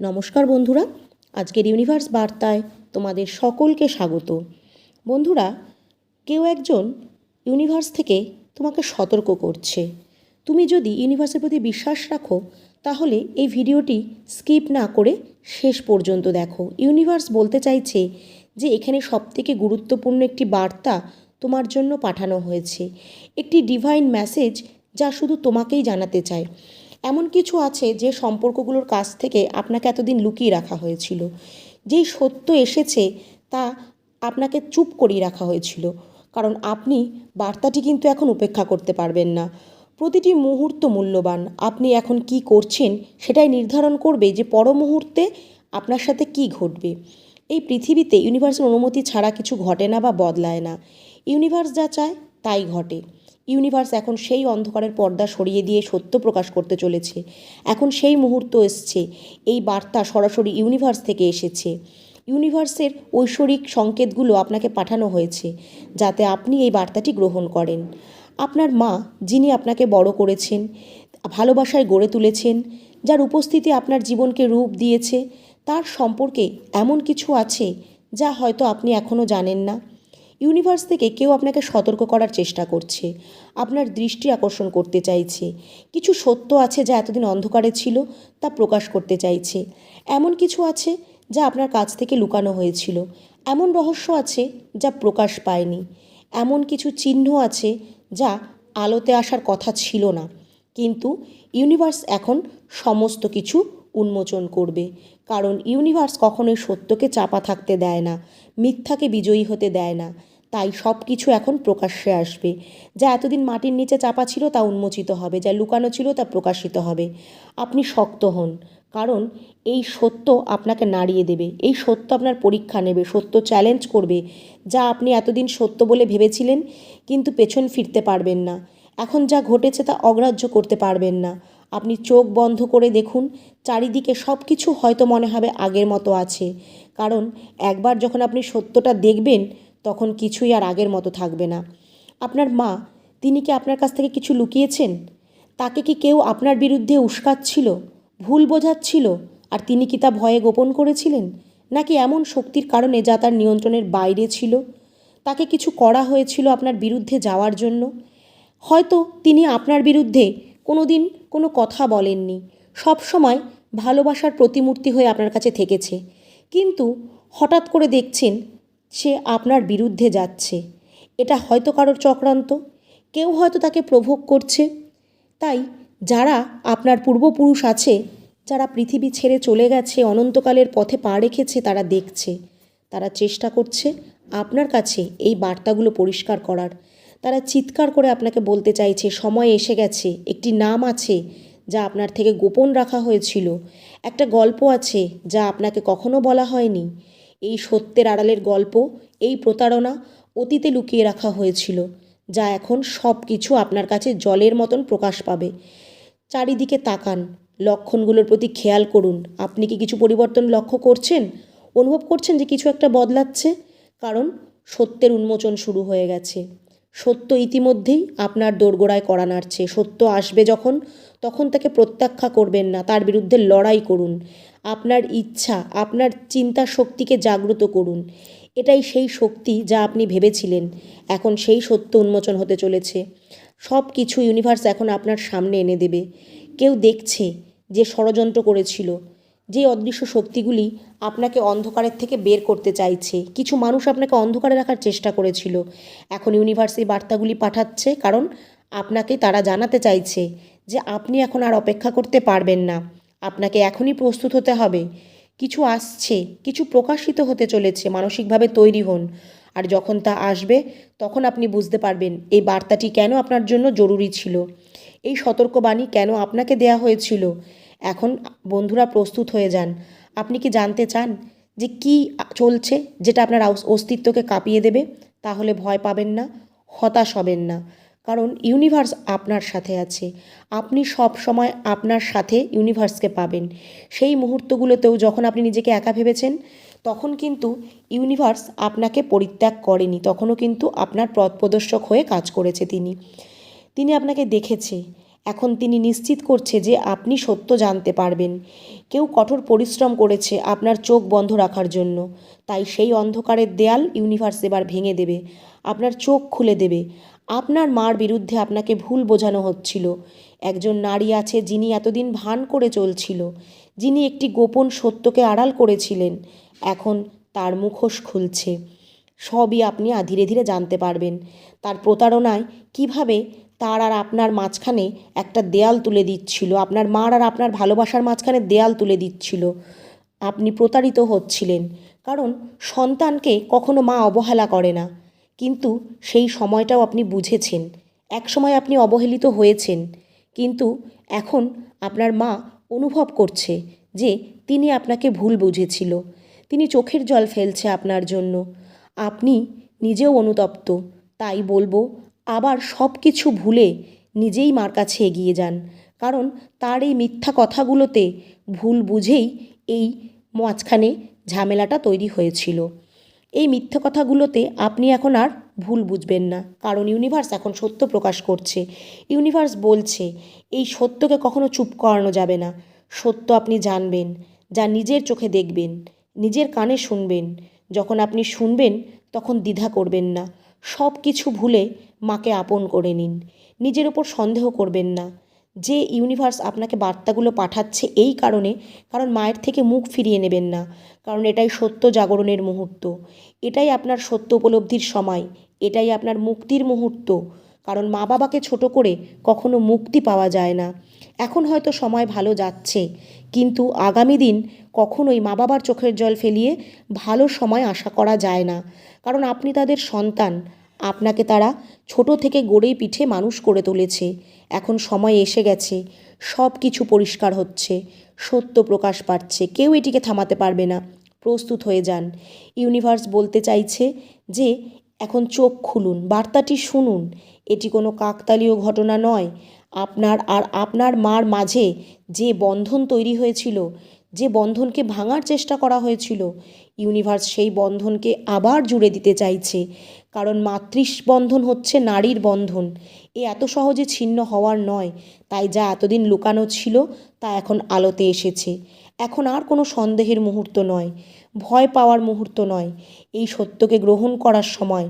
নমস্কার বন্ধুরা, আজকের ইউনিভার্স বার্তায় তোমাদের সকলকে স্বাগত। বন্ধুরা, কেউ একজন ইউনিভার্স থেকে তোমাকে সতর্ক করছে। তুমি যদি ইউনিভার্সের প্রতি বিশ্বাস রাখো, তাহলে এই ভিডিওটি স্কিপ না করে শেষ পর্যন্ত দেখো। ইউনিভার্স বলতে চাইছে যে, এখানে সবথেকে গুরুত্বপূর্ণ একটি বার্তা তোমার জন্য পাঠানো হয়েছে। একটি ডিভাইন মেসেজ যা শুধু তোমাকেই জানাতে চায়। এমন কিছু আছে যে সম্পর্কগুলোর কাছ থেকে আপনাকে এতদিন লুকিয়ে রাখা হয়েছিল। যেই সত্য এসেছে তা আপনাকে চুপ করিয়ে রাখা হয়েছিল। কারণ আপনি বার্তাটি কিন্তু এখন উপেক্ষা করতে পারবেন না। প্রতিটি মুহূর্ত মূল্যবান। আপনি এখন কি করছেন সেটাই নির্ধারণ করবে যে পর মুহূর্তে আপনার সাথে কি ঘটবে। এই পৃথিবীতে ইউনিভার্সের অনুমতি ছাড়া কিছু ঘটে না বা বদলায় না। ইউনিভার্স যা চায় তাই ঘটে। ইউনিভার্স এখন সেই অন্ধকারের পর্দা সরিয়ে দিয়ে সত্য প্রকাশ করতে চলেছে। এখন সেই মুহূর্ত এসছে, এই বার্তা সরাসরি ইউনিভার্স থেকে এসেছে। ইউনিভার্সের ঐশ্বরিক সংকেতগুলো আপনাকে পাঠানো হয়েছে, যাতে আপনি এই বার্তাটি গ্রহণ করেন। আপনার মা, যিনি আপনাকে বড় করেছেন, ভালোবাসায় গড়ে তুলেছেন, যার উপস্থিতি আপনার জীবনকে রূপ দিয়েছে, তার সম্পর্কে এমন কিছু আছে, যা হয়তো আপনি এখনও জানেন না। ইউনিভার্স থেকে কেউ আপনাকে সতর্ক করার চেষ্টা করছে। আপনার দৃষ্টি আকর্ষণ করতে চাইছে। কিছু সত্য আছে যা এতদিন অন্ধকারে ছিল তা প্রকাশ করতে চাইছে। এমন কিছু আছে যা আপনার কাছ থেকে লুকানো হয়েছিল। এমন রহস্য আছে যা প্রকাশ পায়নি। এমন কিছু চিহ্ন আছে যা আলোতে আসার কথা ছিল না। কিন্তু ইউনিভার্স এখন সমস্ত কিছু উন্মোচন করবে। কারণ ইউনিভার্স কখনোই সত্যকে চাপা থাকতে দেয় না, মিথ্যাকে বিজয়ী হতে দেয় না। তাই সব কিছু এখন প্রকাশ্যে আসবে। যা এতদিন মাটির নিচে চাপা ছিল তা উন্মোচিত হবে, যা লুকানো ছিল তা প্রকাশিত হবে। আপনি শক্ত হন, কারণ এই সত্য আপনাকে নাড়িয়ে দেবে। এই সত্য আপনার পরীক্ষা নেবে, সত্য চ্যালেঞ্জ করবে, যা আপনি এতদিন সত্য বলে ভেবেছিলেন, কিন্তু পেছন ফিরতে পারবেন না। এখন যা ঘটেছে তা অগ্রাহ্য করতে পারবেন না। আপনি চোখ বন্ধ করে দেখুন, চারিদিকে সব কিছু হয়তো মনে হবে আগের মতো আছে। কারণ একবার যখন আপনি সত্যটা দেখবেন, তখন কিছুই আর আগের মতো থাকবে না। আপনার মা, তিনি কি আপনার কাছ থেকে কিছু লুকিয়েছেন? তাকে কি কেউ আপনার বিরুদ্ধে উস্কাচ্ছিল, ভুল বোঝাচ্ছিল, আর তিনি কি তা ভয়ে গোপন করেছিলেন? নাকি এমন শক্তির কারণে যা তার নিয়ন্ত্রণের বাইরে ছিল? তাকে কিছু করা হয়েছিল আপনার বিরুদ্ধে যাওয়ার জন্য? হয়তো তিনি আপনার বিরুদ্ধে কোনো দিন কোনো কথা বলেননি। সব সময় ভালোবাসার প্রতিমূর্তি হয়ে আপনার কাছে থেকেছে। কিন্তু হঠাৎ করে দেখছেন সে আপনার বিরুদ্ধে যাচ্ছে। এটা হয়তো কারোর চক্রান্ত, কেউ হয়তো তাকে প্রভোগ করছে। তাই যারা আপনার পূর্বপুরুষ আছে, যারা পৃথিবী ছেড়ে চলে গেছে, অনন্তকালের পথে পা রেখেছে, তারা দেখছে, তারা চেষ্টা করছে আপনার কাছে এই বার্তাগুলো পরিষ্কার করার। তারা চিৎকার করে আপনাকে বলতে চাইছে, সময় এসে গেছে, একটি নাম আছে যা আপনার থেকে গোপন রাখা হয়েছিল। একটা গল্প আছে যা আপনাকে কখনো বলা হয়নি। এই সত্যের আড়ালের গল্প, এই প্রতারণা অতীতে লুকিয়ে রাখা হয়েছিল, যা এখন সব কিছু আপনার কাছে জলের মতন প্রকাশ পাবে। চারিদিকে তাকান, লক্ষণগুলোর প্রতি খেয়াল করুন। আপনি কি কিছু পরিবর্তন লক্ষ্য করছেন? অনুভব করছেন যে কিছু একটা বদলাচ্ছে? কারণ সত্যের উন্মোচন শুরু হয়ে গেছে। সত্য ইতিমধ্যেই আপনার দোরগোড়ায় করা নাড়ছে। সত্য আসবে যখন, তখন তাকে প্রত্যাখ্যা করবেন না, তার বিরুদ্ধে লড়াই করুন। আপনার ইচ্ছা, আপনার চিন্তা শক্তিকে জাগ্রত করুন। এটাই সেই শক্তি যা আপনি ভেবেছিলেন। এখন সেই সত্য উন্মোচন হতে চলেছে। সব কিছু ইউনিভার্স এখন আপনার সামনে এনে দেবে। কেউ দেখছে যে ষড়যন্ত্র করেছিল। যে অদৃশ্য শক্তিগুলি আপনাকে অন্ধকারের থেকে বের করতে চাইছে। কিছু মানুষ আপনাকে অন্ধকারে রাখার চেষ্টা করেছিল। এখন ইউনিভার্স এই বার্তাগুলি পাঠাচ্ছে কারণ আপনাকে তারা জানাতে চাইছে যে আপনি এখন আর অপেক্ষা করতে পারবেন না। আপনাকে এখনই প্রস্তুত হতে হবে। কিছু আসছে, কিছু প্রকাশিত হতে চলেছে, মানসিকভাবে তৈরি হন। আর যখন তা আসবে, তখন আপনি বুঝতে পারবেন এই বার্তাটি কেন আপনার জন্য জরুরি ছিল। এই সতর্কবাণী কেন আপনাকে দেয়া হয়েছিল? এখন বন্ধুরা প্রস্তুত হয়ে যান। আপনি কি জানতে চান যে কি চলছে যেটা আপনার অস্তিত্বকে কাঁপিয়ে দেবে? তাহলে ভয় পাবেন না, হতাশ হবেন না। কারণ ইউনিভার্স আপনার সাথে আছে। আপনি সব সময় আপনার সাথে ইউনিভার্সকে পাবেন। সেই মুহূর্তগুলোতেও যখন আপনি নিজেকে একা ভেবেছেন, তখন কিন্তু ইউনিভার্স আপনাকে পরিত্যাগ করেনি। তখনও কিন্তু আপনার পথ প্রদর্শক হয়ে কাজ করেছে তিনি। তিনি আপনাকে দেখেছে। এখন তিনি নিশ্চিত করছে যে আপনি সত্য জানতে পারবেন। কেউ কঠোর পরিশ্রম করেছে আপনার চোখ বন্ধ রাখার জন্য। তাই সেই অন্ধকারের দেয়াল ইউনিভার্স এবার ভেঙে দেবে। আপনার চোখ খুলে দেবে। আপনার মার বিরুদ্ধে আপনাকে ভুল বোঝানো হচ্ছিল। একজন নারী আছে যিনি এতদিন ভান করে চলছিল। যিনি একটি গোপন সত্যকে আড়াল করেছিলেন। এখন তার মুখোশ খুলছে। সবই আপনি ধীরে ধীরে জানতে পারবেন। তার প্রতারণায় কীভাবে তার আর আপনার মাঝখানে একটা দেয়াল তুলে দিচ্ছিল। আপনার মার আর আপনার ভালোবাসার মাঝখানে দেয়াল তুলে দিচ্ছিল। আপনি প্রতারিত হচ্ছিলেন। কারণ সন্তানকে কখনো মা অবহেলা করে না। কিন্তু সেই সময়টাও আপনি বুঝেছেন। এক সময় আপনি অবহেলিত হয়েছেন। কিন্তু এখন আপনার মা অনুভব করছে যে তিনি আপনাকে ভুল বুঝেছিল। তিনি চোখের জল ফেলছে আপনার জন্য। আপনি নিজেও অনুতপ্ত। তাই বলব আবার সব কিছু ভুলে নিজেই মার কাছে এগিয়ে যান। কারণ তার এই মিথ্যা কথাগুলোতে ভুল বুঝেই এই মাঝখানে ঝামেলাটা তৈরি হয়েছিল। এই মিথ্যে কথাগুলোতে আপনি এখন আর ভুল বুঝবেন না। কারণ ইউনিভার্স এখন সত্য প্রকাশ করছে। ইউনিভার্স বলছে, এই সত্যকে কখনো চুপ করানো যাবে না। সত্য আপনি জানবেন, যা নিজের চোখে দেখবেন, নিজের কানে শুনবেন। যখন আপনি শুনবেন, তখন দ্বিধা করবেন না। সব কিছু ভুলে মাকে আপন করে নিন। নিজের ওপর সন্দেহ করবেন না। যে ইউনিভার্স আপনাকে বার্তাগুলো পাঠাচ্ছে এই কারণে কারণ মায়ের থেকে মুখ ফিরিয়ে নেবেন না। কারণ এটাই সত্য জাগরণের মুহূর্ত। এটাই আপনার সত্য উপলব্ধির সময়। এটাই আপনার মুক্তির মুহূর্ত। কারণ মা বাবাকে ছোট করে কখনো মুক্তি পাওয়া যায় না। এখন হয়তো সময় ভালো যাচ্ছে। কিন্তু আগামী দিন কখনোই মা বাবার চোখের জল ফেলিয়ে ভালো সময় আশা করা যায় না। কারণ আপনি তাদের সন্তান। আপনাকে তারা ছোট থেকে গড়ে পিঠে মানুষ করে তুলেছে। এখন সময় এসে গেছে। সব কিছু পরিষ্কার হচ্ছে। সত্য প্রকাশ পাচ্ছে। কেউ এটিকে থামাতে পারবে না। প্রস্তুত হয়ে যান। ইউনিভার্স বলতে চাইছে যে, এখন চোখ খুলুন, বার্তাটি শুনুন। এটি কোনো কাকতালীয় ঘটনা নয়। আপনার আর আপনার মার মাঝে যে বন্ধন তৈরি হয়েছিল, যে বন্ধনকে ভাঙার চেষ্টা করা হয়েছিল, ইউনিভার্স সেই বন্ধনকে আবার জুড়ে দিতে চাইছে। কারণ মাতৃস বন্ধন হচ্ছে নারীর বন্ধন। এ এত সহজে ছিন্ন হওয়ার নয়, তাই যা এতদিন লুকানো ছিল, তা এখন আলোতে এসেছে। এখন আর কোনো সন্দেহের মুহূর্ত নয়, ভয় পাওয়ার মুহূর্ত নয়, এই সত্যকে গ্রহণ করার সময়।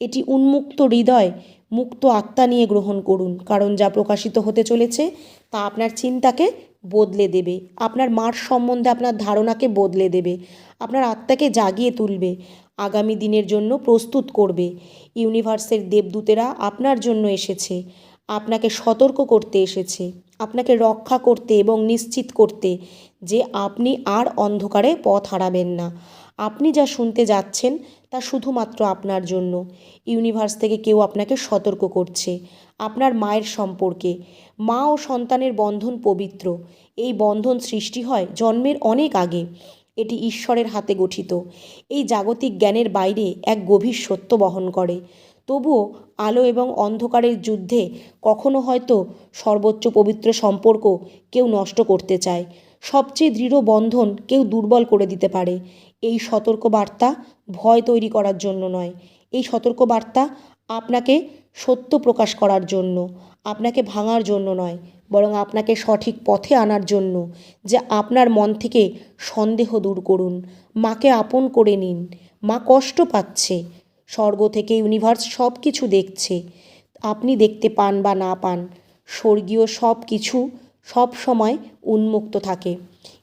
এটি উন্মুক্ত হৃদয়, মুক্ত আত্মা নিয়ে গ্রহণ করুন, কারণ যা প্রকাশিত হতে চলেছে, তা আপনার চিন্তাকে বদলে দেবে। আপনার মার সম্বন্ধে আপনার ধারণাকে বদলে দেবে। আপনার আত্মাকে জাগিয়ে তুলবে। আগামী দিনের জন্য প্রস্তুত করবে। ইউনিভার্সের দেবদূতেরা আপনার জন্য এসেছে। আপনাকে সতর্ক করতে এসেছে। আপনাকে রক্ষা করতে এবং নিশ্চিত করতে যে আপনি আর অন্ধকারে পথ হারাবেন না। আপনি যা শুনতে যাচ্ছেন তা শুধুমাত্র আপনার জন্য। ইউনিভার্স থেকে কেউ আপনাকে সতর্ক করছে। আপনার মায়ের সম্পর্কে। মা ও সন্তানের বন্ধন পবিত্র। এই বন্ধন সৃষ্টি হয় জন্মের অনেক আগে। এটি ঈশ্বরের হাতে গঠিত। এই জাগতিক জ্ঞানের বাইরে এক গভীর সত্য বহন করে। তবুও আলো এবং অন্ধকারের যুদ্ধে কখনো হয়তো সর্বোচ্চ পবিত্র সম্পর্ক কেউ নষ্ট করতে চায়। সবচেয়ে দৃঢ় বন্ধন কেউ দুর্বল করে দিতে পারে। এই সতর্ক বার্তা ভয় তৈরি করার জন্য নয়। এই সতর্ক বার্তা আপনাকে সত্য প্রকাশ করার জন্য, আপনাকে ভাঙার জন্য নয়। বরং আপনাকে সঠিক পথে আনার জন্য যে আপনার মন থেকে সন্দেহ দূর করুন। মাকে আপন করে নিন। মা কষ্ট পাচ্ছে। স্বর্গ থেকে ইউনিভার্স সব কিছু দেখছে। আপনি দেখতে পান বা না পান, স্বর্গীয় সব কিছু সব সময় উন্মুক্ত থাকে।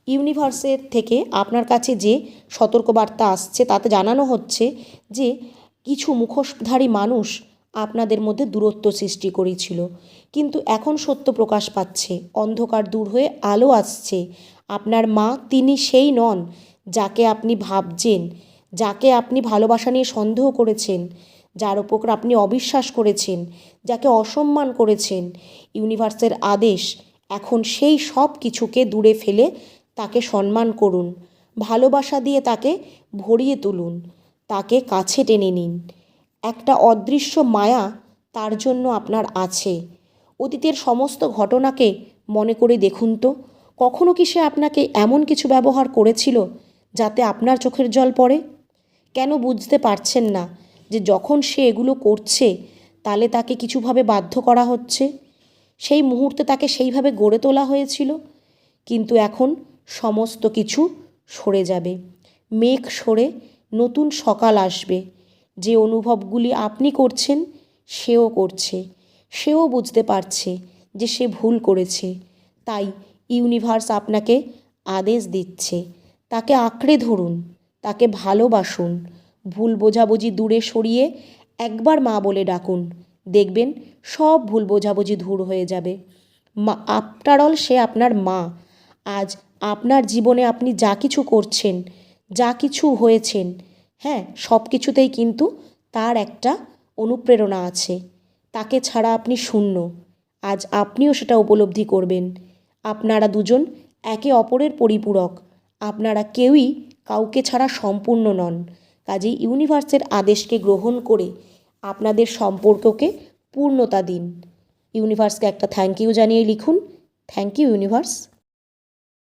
ইউনিভার্সের থেকে আপনার কাছে যে সতর্কবার্তা আসছে তাতে জানানো হচ্ছে যে কিছু মুখোশধারী মানুষ আপনাদের মধ্যে দূরত্ব সৃষ্টি করেছিল। কিন্তু এখন সত্য প্রকাশ পাচ্ছে। অন্ধকার দূর হয়ে আলো আসছে। আপনার মা তিনি সেই নন যাকে আপনি ভাবছেন, যাকে আপনি ভালোবাসা নিয়ে সন্দেহ করেছেন, যার ওপর আপনি অবিশ্বাস করেছেন, যাকে অসম্মান করেছেন। ইউনিভার্সের আদেশ, এখন সেই সব কিছুকে দূরে ফেলে তাকে সম্মান করুন। ভালোবাসা দিয়ে তাকে ভরিয়ে তুলুন। তাকে কাছে টেনে নিন। একটা অদৃশ্য মায়া তার জন্য আপনার আছে। অতীতের সমস্ত ঘটনাকে মনে করে দেখুন তো। কখনো কি সে আপনাকে এমন কিছু ব্যবহার করেছিল যাতে আপনার চোখের জল পড়ে? কেন বুঝতে পারছেন না যে যখন সে এগুলো করছে তাহলে তাকে কিছুভাবে বাধ্য করা হচ্ছে? সেই মুহূর্তে তাকে সেইভাবে গড়ে তোলা হয়েছিল? কিন্তু এখন সমস্ত কিছু সরে যাবে। মেঘ সরে নতুন সকাল আসবে। যে অনুভবগুলি আপনি করছেন, সেও করছে। সেও বুঝতে পারছে যে সে ভুল করেছে। তাই ইউনিভার্স আপনাকে আদেশ দিচ্ছে। তাকে আঁকড়ে ধরুন, তাকে ভালোবাসুন। ভুল বোঝাবুঝি দূরে সরিয়ে একবার মা বলে ডাকুন। দেখবেন সব ভুল বোঝাবুঝি দূর হয়ে যাবে। মা, আফটার অল সে আপনার মা। আজ আপনার জীবনে আপনি যা কিছু করছেন, যা কিছু হয়েছেন হ্যাঁ সব কিছুতেই কিন্তু তার একটা অনুপ্রেরণা আছে। তাকে ছাড়া আপনি শূন্য। আজ আপনিও সেটা উপলব্ধি করবেন। আপনারা দুজন একে অপরের পরিপূরক। আপনারা কেউই কাউকে ছাড়া সম্পূর্ণ নন। কাজেই ইউনিভার্সের আদেশকে গ্রহণ করে আপনাদের সম্পর্ককে পূর্ণতা দিন। ইউনিভার্সকে একটা থ্যাংক ইউ জানিয়ে লিখুন। Thank you, universe.